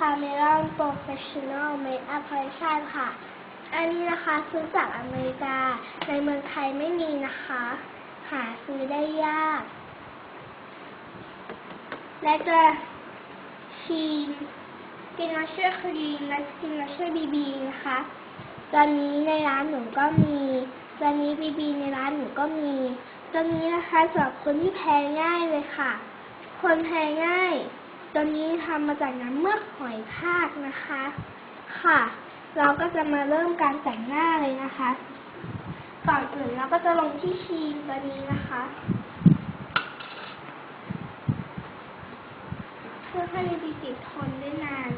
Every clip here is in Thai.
ว่า Cameron Professional Makeup Collection ค่ะ อันนี้นะคะซื้อจากอเมริกา ในเมืองไทยไม่มีนะคะ หาซื้อได้ยาก และจะชีนกินมาเชอร์ครีมและกินมาเชอร์บีบีนะคะ ตอนนี้ในร้านหนูก็มีตอนนี้บีบีในร้านหนูก็มีตัวนี้นะคะสำหรับคนที่แพ้ง่ายเลยค่ะ คนแพ้ง่าย ตัวนี้ทำมาจากน้ำเมือกหอยทากนะคะ ค่ะ เราก็จะมาเริ่มการแต่งหน้าเลยนะคะ ก่อนอื่นเราก็จะลงที่ชีมตัวนี้นะคะเพื่อให้ดีติดทนได้นาน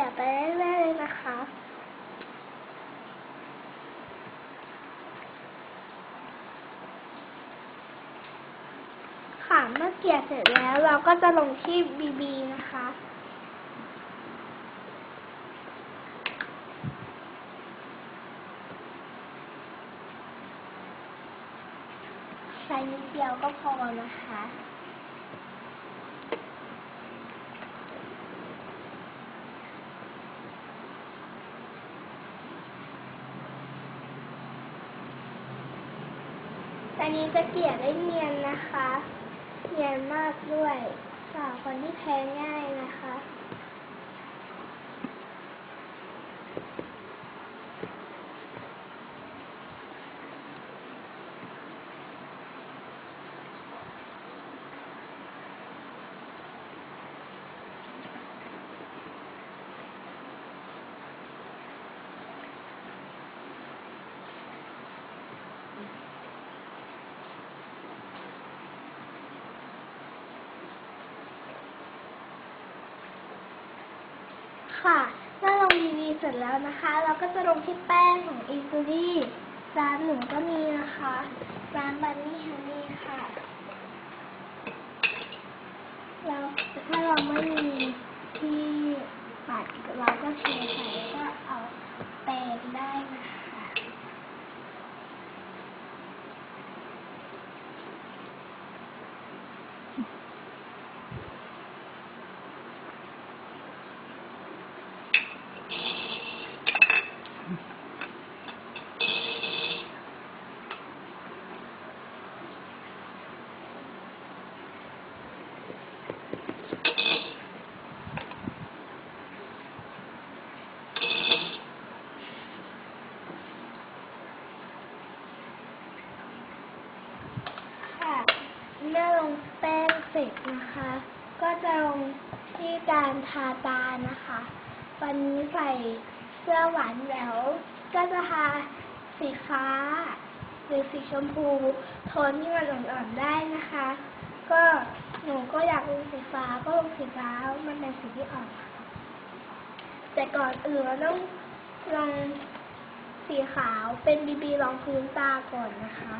ค่ะเกี่ยไปเรื่อยๆเลยนะคะค่ะเมื่อเกลี่ยเสร็จแล้วเราก็จะลงที่บีบีนะคะใช้นิดเดียวก็พอนะคะ จะเกลี่ยได้เนียนนะคะ เนียนมากด้วยสาวคนที่แพ้ง่ายนะ ค่ะ เมื่อลงดีดีเสร็จแล้วนะคะ เราก็จะลงที่แป้งของอีซูรี่ร้านหนูก็มีนะคะร้านบันนี่ฮันนี่ค่ะแล้วถ้าเราไม่มีที่ปัดเราก็เทใส่แล้วก็เอาแป้งได้นะ เมื่อลงแป้งเสร็จนะคะ ก็จะลงที่การทาตานะคะ วันนี้ใส่เสื้อหวานแหววก็จะทาสีฟ้า หรือสีชมพูโทนที่มันอ่อนๆได้นะคะ ก็หนูก็อยากลงสีฟ้าก็ลงสีฟ้ามันเป็นสีที่อ่อนแต่ก่อนอื่นเราต้องลองสีขาวเป็นบีบีรองพื้นตาก่อนนะคะ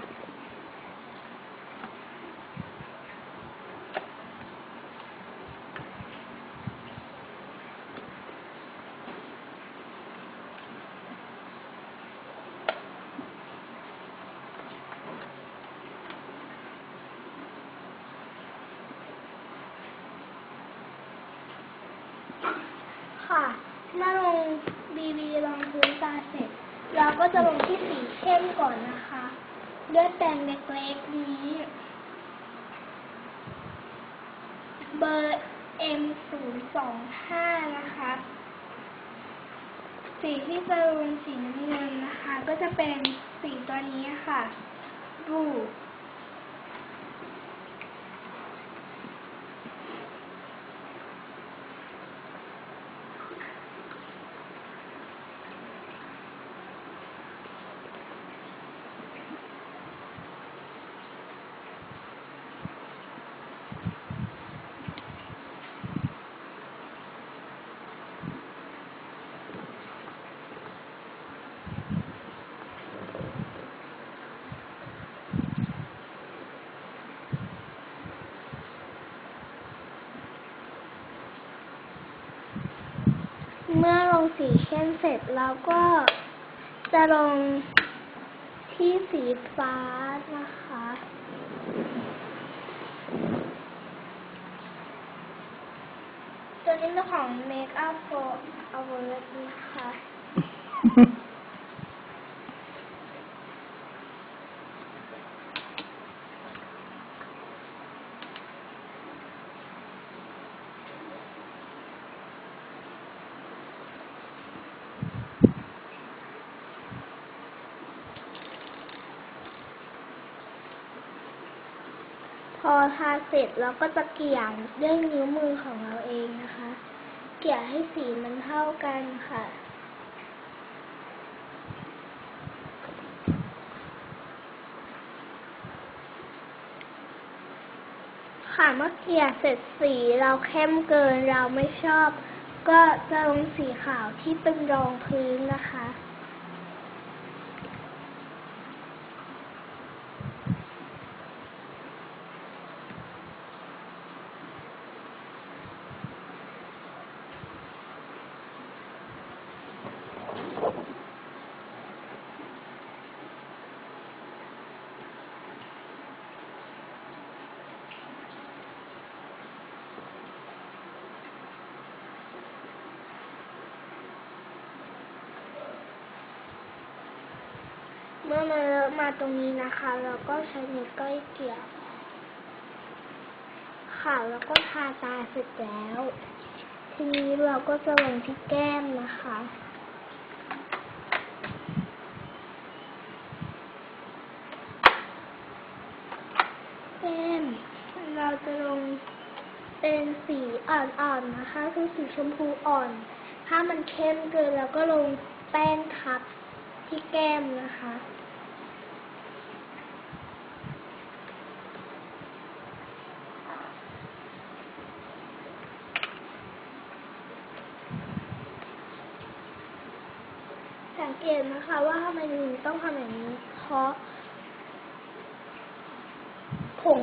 ค่ะ เมื่อลงบีบีรองพื้นตาเสร็จ เราก็จะลงที่สีเข้มก่อนนะคะด้วยแปรงเล็กๆนี้ เบอร์ M 0 2 5นะคะ สีที่จะลงสีน้ำเงินนะคะ ก็จะเป็นสีตัวนี้ค่ะ บู งสีเข้มเสร็จแล้วก็จะลงที่สีฟ้านะคะ ตัวนี้เป็นของ Make Up for Our นะคะ พอทาเสร็จเราก็จะเกี่ยงด้วยนิ้วมือของเราเองนะคะ เกี่ยให้สีมันเท่ากันค่ะค่ะเมื่อเกี่ยเสร็จสีเราเข้มเกินเราไม่ชอบ ก็จะลงสีขาวที่เป็นรองพื้นนะคะ เมื่อมันเลอะมาตรงนี้นะคะ เราก็ใช้นิ้วก้อยเกี่ยว ค่ะแล้วก็ทาตาเสร็จแล้ว ทีนี้เราก็จะลงที่แก้มนะคะแก้มเราจะลงเป็นสีอ่อนๆนะคะ คือสีชมพูอ่อน ถ้ามันเข้มเกินเราก็ลงแป้งทับที่แก้มนะคะ เกตนะคะว่าทำไมถึงต้องทำอย่างนี้ เพราะ ผง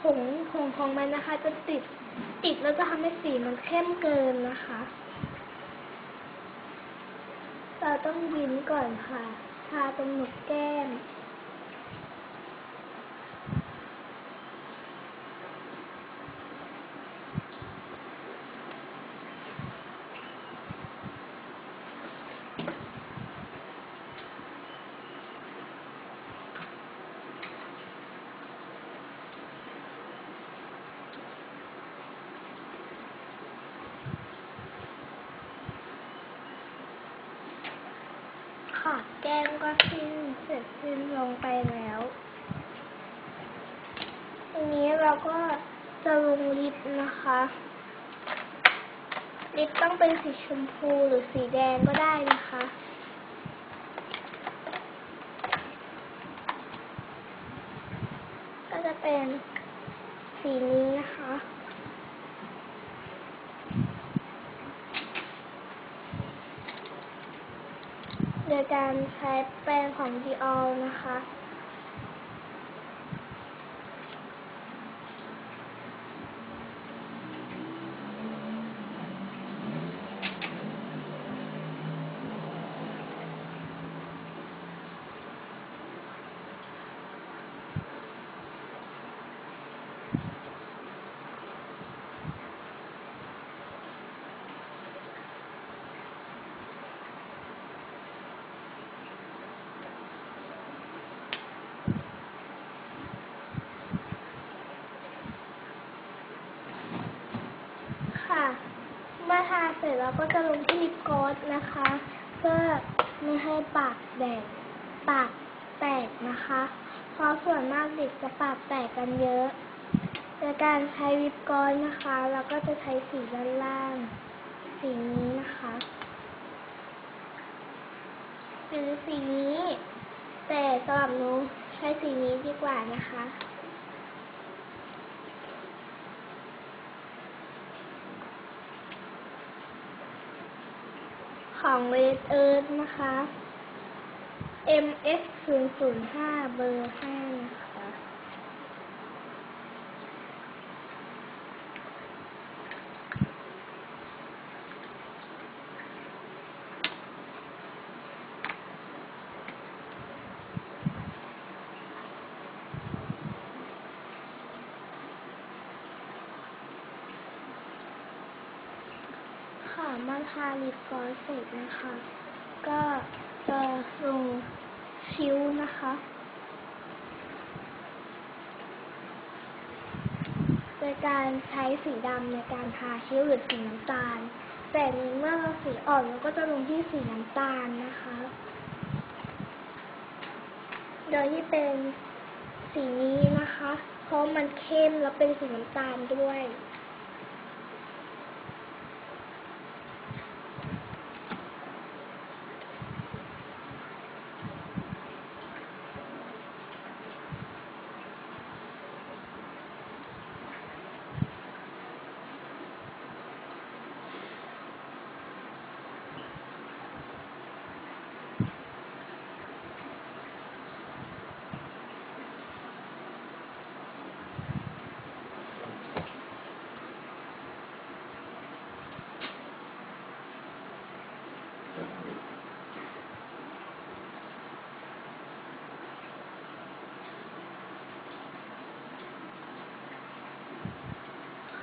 ผงผงของมันนะคะ จะติดติดแล้วจะทำให้สีมันเข้มเกินนะคะ เราต้องยิ้มก่อนค่ะ ทาตรงหนกแก้ม ค่ะแก้มก็สิ้นเสร็จสิ้นลงไปแล้วทีนี้เราก็จะลงลิปนะคะ ลิปต้องเป็นสีชมพูหรือสีแดงก็ได้นะคะก็จะเป็นสีนี้นะคะ โดยการใช้แปรงของ Dior นะคะค่ะ เสร็จเราก็จะลงที่ลิปกลอสนะคะ เพื่อไม่ให้ปากแดกปากแตกนะคะ เพราะส่วนมากเด็กจะปากแตกกันเยอะโดยการใช้ลิปกลอสนะคะ เราก็จะใช้สีด้านล่าง สีนี้นะคะหรือสีนี้ แต่สำหรับหนูใช้สีนี้ดีกว่านะคะ ของเวสเอิร์ธนะคะ MX 0 0 5 เบอร์5นะคะ ทามารถทาลิป กอสเสร็จนะคะ ก็จะลงคิ้วนะคะ โดยการใช้สีดำในการทาคิ้วหรือสีน้ำตาล แต่เมื่อเราสีอ่อนเราก็จะลงที่สีน้ำตาลนะคะ โดยที่เป็นสีนี้นะคะ เพราะมันเข้มแล้วเป็นสีน้ำตาลด้วย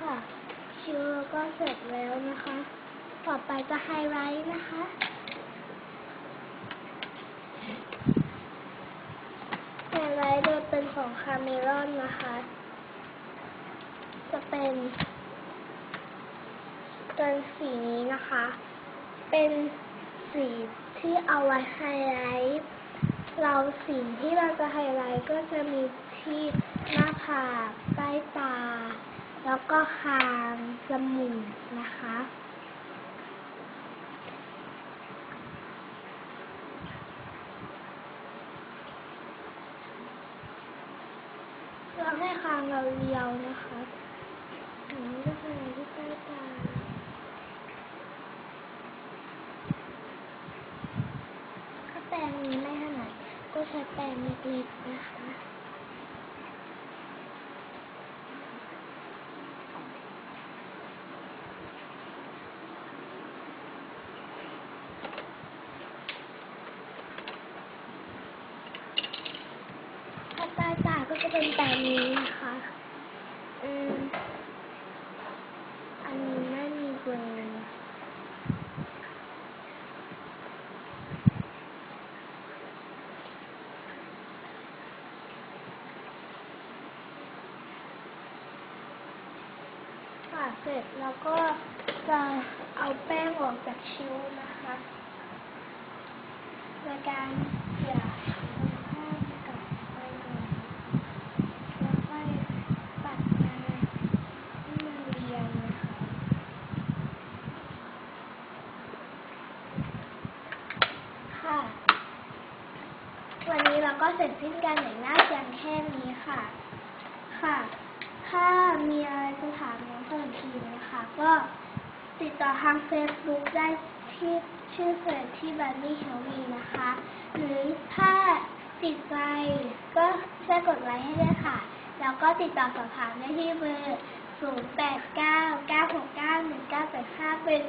ค่ะ คิวเรา ก็เสร็จแล้วนะคะ ต่อไปจะไฮไลท์นะคะ ไฮไลท์โดยเป็นของคาเมรอนนะคะ จะเป็นตัวสีนี้นะคะ เป็นสีที่เอาไว้ไฮไลท์เราสีที่เราจะไฮไลท์ก็จะมีที่หน้าผากใต้ตา แล้วก็คางจมูกนะคะ เราให้คางเราเรียวนะคะอันนี้ก็คือที่ใต้ตาถ้าแปรงนี้ไม่ถนัดก็ใช้แปรงเล็กๆนะคะ ถ้าใต้ตา ก็จะเป็นแบบนี้นะคะอืมอันนี้ไม่มีเบลอค่ะเสร็จแล้วก็จะเอาแป้งออกจากคิ้วนะคะโดยการเขี่ยข้างกลับไปก่อนแล้วค่อยปัดมาให้มันเรียงนะคะ ค่ะ วันนี้เราก็เสร็จสิ้นการแต่งหน้าเพียงแค่นี้ค่ะ ค่ะ ถ้ามีอะไรจะถามน้องเพิ่มทีนะคะ ก็ติดต่อทาง Facebook ได้ที่ชื่อเฟซที่บันนี่เฮลมีนะคะ หรือถ้าติดใจก็ช่วยกดไลค์ให้ด้วยค่ะ แล้วก็ติดต่อสอบถามได้ที่เบอร์ 0 8 9 9 6 9 1 9 8 5 เป็น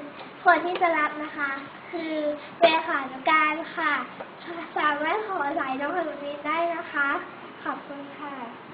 คนที่จะรับนะคะ คือเวขานุการค่ะ สามารถขอสายน้องขนมนี้ได้นะคะ ขอบคุณค่ะ